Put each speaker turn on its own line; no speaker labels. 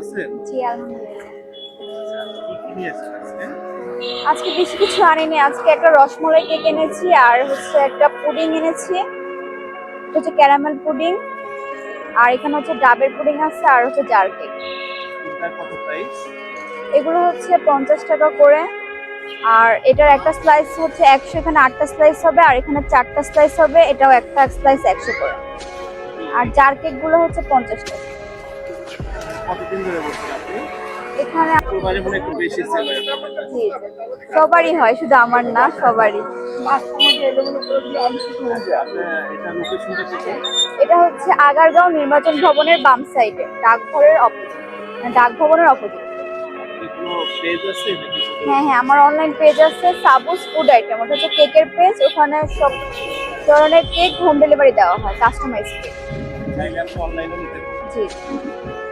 আছেন?
জি আলহামদুলিল্লাহ।
আজকে?
বেশি কিছু আনিনি। আজকে একটা রসমলাই কেক এনেছি আর হচ্ছে একটা পুডিং এনেছি। হচ্ছে ক্যারামেল পুডিং। আর এখানে হচ্ছে ডাবের পুডিং আছে আর হচ্ছে জার কেক। এগুলো হচ্ছে পঞ্চাশ টাকা করে। আর এটার একটা স্লাইস হচ্ছে একশো এখানে আটটা স্লাইস হবে। আর এখানে চারটা স্লাইস হবে। এটাও একটা স্লাইস একশো করে। আর জার কেকগুলো হচ্ছে পঞ্চাশ টাকা। এখানে
মনে
সবারই হয়, শুধু আমার না, সবারই।
এটা
হচ্ছে আগারগাঁও নির্বাচন ভবনের বাম সাইডে, ডাকঘরের অপোজিট। ডাক ভবনের অপোজিট। হ্যাঁ হ্যাঁ আমার অনলাইন পেজ আছে, সাবুস ফুড আইটেম ওটা হচ্ছে কেকের পেজ ওখানে সব ধরনের কেক হোম ডেলিভারি দেওয়া হয় কাস্টমাইজ কেক 对。